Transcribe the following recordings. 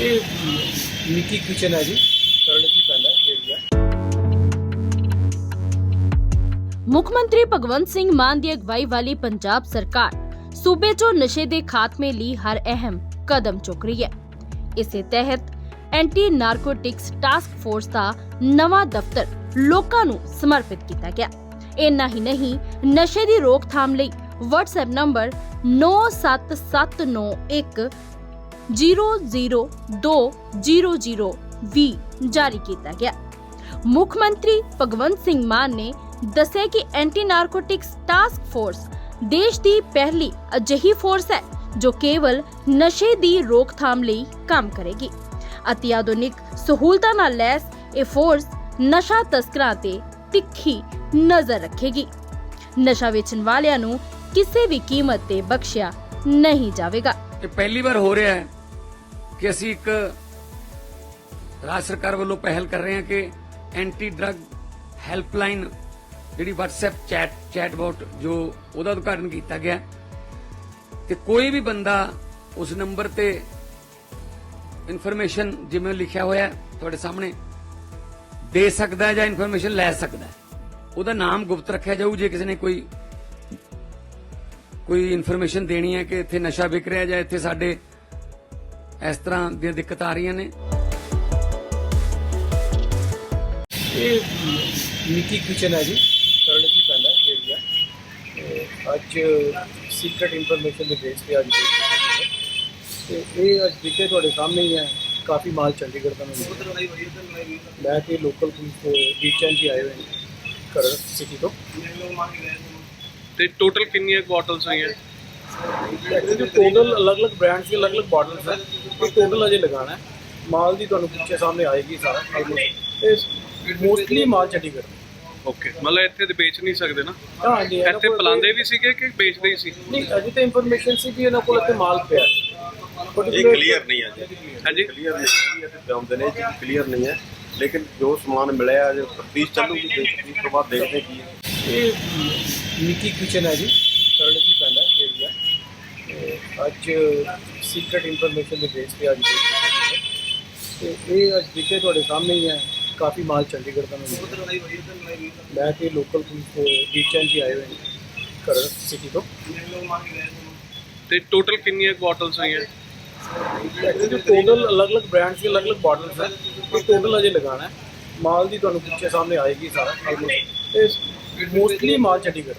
ਇਹ ਨਿੱਕੀ ਕਿਚਨ ਹੈ ਜੀ, ਕਰਨ ਦੀ ਪੈਂਦਾ ਏਰੀਆ ਮੁੱਖ ਮੰਤਰੀ ਭਗਵੰਤ ਸਿੰਘ ਮਾਨ ਦੀ ਅਗਵਾਈ ਵਾਲੀ ਪੰਜਾਬ ਸਰਕਾਰ ਸੂਬੇ 'ਚੋਂ ਨਸ਼ੇ ਦੇ ਖਾਤਮੇ ਲਈ ਹਰ ਅਹਿਮ ਕਦਮ ਚੁੱਕ ਰਹੀ ਹੈ। ਇਸੇ ਤਹਿਤ ਐਂਟੀ ਨਾਰਕੋਟਿਕਸ ਟਾਸਕ ਫੋਰਸ ਦਾ ਨਵਾਂ ਦਫ਼ਤਰ ਲੋਕਾਂ ਨੂੰ ਸਮਰਪਿਤ ਕੀਤਾ ਗਿਆ। ਇੰਨਾ ਹੀ ਨਹੀਂ, ਨਸ਼ੇ ਦੀ ਰੋਕਥਾਮ ਲਈ WhatsApp ਨੰਬਰ 97791 00200 ਵੀ ਜਾਰੀ ਕੀਤਾ ਗਿਆ ਮੁੱਖ ਮੰਤਰੀ ਭਗਵੰਤ ਸਿੰਘ ਮਾਨ ਨੇ ਦੱਸਿਆ ਕਿ ਐਂਟੀ ਨਾਰਕੋਟਿਕਸ ਟਾਸਕ ਫੋਰਸ ਦੇਸ਼ ਦੀ ਪਹਿਲੀ ਅਜਿਹੀ ਫੋਰਸ ਹੈ ਜੋ ਕੇਵਲ ਨਸ਼ੇ ਦੀ ਰੋਕਥਾਮ ਲਈ ਕੰਮ ਕਰੇਗੀ ਅਤੀ ਆਧੁਨਿਕ ਸਹੂਲਤਾਂ ਨਾਲ ਲੈਸ ਇਹ ਫੋਰਸ ਨਸ਼ਾ ਤਸਕਰਾਂ ਤੇ ਤਿੱਖੀ ਨਜ਼ਰ ਰੱਖੇਗੀ ਨਸ਼ਾ ਵੇਚਣ ਵਾਲਿਆਂ ਨੂੰ ਕਿਸੇ ਵੀ ਕੀਮਤ ਤੇ ਬਖਸ਼ਿਆ ਨਹੀਂ ਜਾਵੇਗਾ ਇਹ ਪਹਿਲੀ ਵਾਰ ਹੋ ਰਿਹਾ ਹੈ ਕਿ ਅਸੀਂ ਇੱਕ ਰਾਜ ਸਰਕਾਰ ਵੱਲੋਂ ਪਹਿਲ ਕਰ ਰਹੇ ਹਾਂ ਕਿ ਐਂਟੀ ਡਰੱਗ ਹੈਲਪਲਾਈਨ ਜਿਹੜੀ WhatsApp ਚੈਟ ਚੈਟਬੋਟ ਜੋ ਉਹਦਾ ਉਦਘਾਟਨ ਕੀਤਾ ਗਿਆ। ਤੇ ਕੋਈ ਵੀ ਬੰਦਾ ਉਸ ਨੰਬਰ ਤੇ ਇਨਫੋਰਮੇਸ਼ਨ ਜਿਵੇਂ ਲਿਖਿਆ ਹੋਇਆ ਤੁਹਾਡੇ ਸਾਹਮਣੇ ਦੇ ਸਕਦਾ ਹੈ ਜਾਂ ਇਨਫੋਰਮੇਸ਼ਨ ਲੈ ਸਕਦਾ ਹੈ। ਉਹਦਾ ਨਾਮ ਗੁਪਤ ਰੱਖਿਆ ਜਾਊ, ਜੇ ਕਿਸੇ ਨੇ ਕੋਈ ਕੋਈ ਇਨਫੋਰਮੇਸ਼ਨ ਦੇਣੀ ਹੈ ਕਿ ਇੱਥੇ ਨਸ਼ਾ ਵਿਕ ਰਿਹਾ ਜਾਂ ਇੱਥੇ ਸਾਡੇ ਇਸ ਤਰ੍ਹਾਂ ਦੀਆਂ ਦਿੱਕਤਾਂ ਆ ਰਹੀਆਂ ਨੇ। ਇਹ ਨਿੱਕੀ ਕਿਚਨ ਹੈ ਜੀ ਕਰਨ ਦੀ ਪੈਂਦਾ ਏਰੀਆ ਅੱਜ ਸੀਕ੍ਰੀਟ ਇਨਫੋਰਮੇਸ਼ਨ ਦੇ ਬੇਸ ਤੇ ਅੱਜ ਤੇ ਇਹ ਅੱਜ ਤੁਹਾਡੇ ਸਾਹਮਣੇ ਹੀ ਹੈ ਕਾਫੀ ਮਾਲ ਚੰਡੀਗੜ੍ਹ ਦਾ ਮਿਲਿਆ। ਮੈਂ ਤੇ ਲੋਕਲ ਪੁਲਿਸ ਤੋਂ ਵੀਚੈਂਡ ਜੀ ਆਏ ਹੋਏ ਨੇ ਕਰਨ ਸਿਟੀ ਤੋਂ। ਤੇ ਟੋਟਲ ਕਿੰਨੀਆਂ ਕੁਆਟਲਸ ਹੋਈਆਂ ਐਕਚੁਅਲੀ ਟੋਟਲ ਅਲੱਗ-ਅਲੱਗ ਬ੍ਰਾਂਡਸ ਦੇ ਅਲੱਗ-ਅਲੱਗ ਬਾਟਲਸ ਹੈ ਇਹ ਟੋਟਲ ਅਜੇ ਲਗਾਣਾ ਹੈ। ਮਾਲ ਦੀ ਤੁਹਾਨੂੰ ਪਿੱਛੇ ਸਾਹਮਣੇ ਆਏਗੀ ਸਾਰਾ ਆਲਮੋਸਟ ਇਹ ਮੋਸਟਲੀ ਮਾਲ ਚੰਡੀਗੜ੍ਹ। ਓਕੇ ਮਤਲਬ ਇੱਥੇ ਤੇ ਵੇਚ ਨਹੀਂ ਸਕਦੇ ਨਾ? ਹਾਂ ਜੀ ਇੱਥੇ ਪਲਾਉਂਦੇ ਵੀ ਸੀਗੇ ਕਿ ਵੇਚਦੇ ਹੀ ਸੀ? ਨਹੀਂ ਅਜੇ ਤਾਂ ਇਨਫੋਰਮੇਸ਼ਨ ਸੀ ਕਿ ਇਹਨਾਂ ਕੋਲ ਇੱਥੇ ਮਾਲ ਪਿਆ ਇਹ ਕਲੀਅਰ ਨਹੀਂ ਹੈ ਜੀ। ਹਾਂਜੀ। ਕਲੀਅਰ ਨਹੀਂ ਹੈ ਤੇ ਆਉਂਦੇ ਨੇ ਜੀ ਕਲੀਅਰ ਨਹੀਂ ਹੈ। ਲੇਕਿਨ ਜੋ ਸਮਾਨ ਮਿਲਿਆ ਜੋ ਤਫਤੀਸ਼ ਚੱਲੂਗੀ ਤਫਤੀਸ਼ ਤੋਂ ਬਾਅਦ ਦੇਖਦੇ ਕੀ ਹੈ। ਇਹ ਨਿੱਕੀ ਕਿਚਨ ਹੈ ਜੀ ਕਰਨ ਦੀ ਪੈਂਦਾ ਏਰੀਆ ਅੱਜ ਸੀਕ੍ਰੀਟ ਇਨਫੋਰਮੇਸ਼ਨ ਦੇ ਬੇਸ ਤੇ ਅੱਜ ਤੇ ਇਹ ਅੱਜ ਦਿਖੇ ਤੁਹਾਡੇ ਸਾਹਮਣੇ ਹੀ ਹੈ। ਕਾਫੀ ਮਾਲ ਚੰਡੀਗੜ੍ਹ ਦਾ ਮਿਲਿਆ। ਮੈਂ ਤੇ ਲੋਕਲ ਪੁਲਿਸ ਤੋਂ ਵੀਚੈਂਡ ਜੀ ਆਏ ਹੋਏ ਨੇ ਕਰਨ ਸਿਟੀ ਤੋਂ। ਤੇ ਟੋਟਲ ਕਿੰਨੀਆਂ ਕੁਆਟਲਸ ਹੋਈਆਂ? ਟੋਟਲ ਅਲੱਗ-ਅਲੱਗ ਬ੍ਰਾਂਡਸ ਦੇ ਅਲੱਗ-ਅਲੱਗ ਬਾਟਲਸ ਹੈ। ਇਹ ਟੋਟਲ ਅਜੇ ਲਗਾਣਾ ਹੈ। ਮਾਲ ਦੀ ਤੁਹਾਨੂੰ ਪਿੱਛੇ ਸਾਹਮਣੇ ਆਏਗੀ ਸਾਰਾ। ਆਲਮੋਸਟ ਇਹ ਮੋਸਟਲੀ ਮਾਲ ਚੰਡੀਗੜ੍ਹ।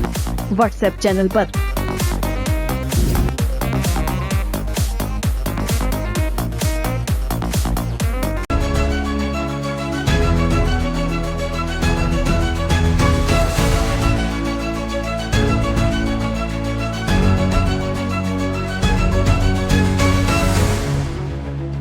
व्हाट्सएप चैनल पर।